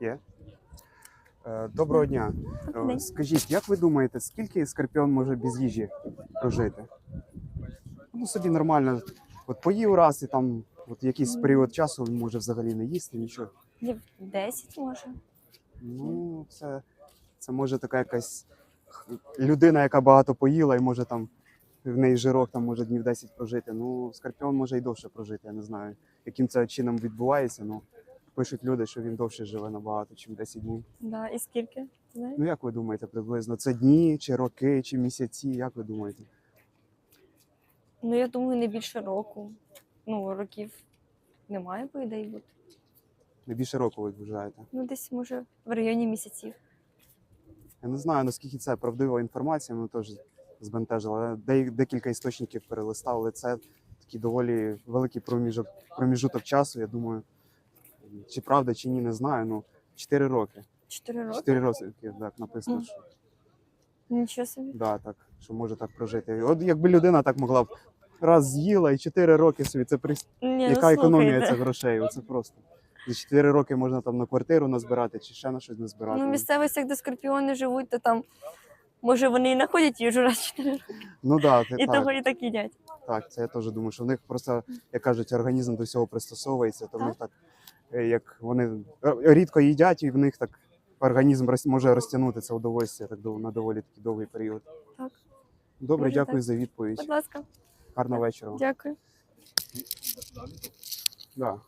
Є. Е, Доброго дня. Е. Скажіть, як ви думаєте, скільки скорпіон може без їжі прожити? Ну, собі нормально. От поїв раз і там от якийсь період часу він може взагалі не їсти, нічого. Днів 10 може. Ну, це, це може така якась людина, яка багато поїла, і може там в неї жирок там може днів 10 прожити. Ну, скорпіон може і довше прожити. Я не знаю, яким це чином відбувається. Ну, пишуть люди, що він довше живе набагато, ніж 10 днів. Да. І скільки? Знаєш? Ну, як ви думаєте, приблизно? Це дні, чи роки, чи місяці? Як ви думаєте? Ну, я думаю, не більше року. Ну, років немає, по ідеї бути. Не більше року ви вважаєте? Ну, десь може в районі місяців. Я не знаю, наскільки це правдива інформація, мене теж де- декілька істочників перелистав, але це такий доволі великий проміжок, проміжуток часу. Я думаю, чи правда, чи ні, не знаю. Ну, 4 роки. Чотири роки. 4 роки так написано, що, Нічого собі. да, так, що може так прожити. От якби людина так могла б раз з'їла і 4 роки собі, це при... Ні, яка ну, економія слухайте. цих грошей? Оце просто. За 4 роки можна там на квартиру назбирати чи ще на щось назбирати. Ну, місцевостях, де скорпіони живуть, то там. Може, вони і знаходять їжу раз в чотири роки. Ну да, ти, І так. того і так їдять. Так, це я теж думаю, що в них просто, як кажуть, організм до всього пристосовується, то в них так, як вони е, рідко їдять, і в них так організм може розтягнути це удовольствие так на доволі такий довгий період. Так. Добре, Дуже дякую так. за відповідь. Будь ласка, Гарного вечора. дякую. Да.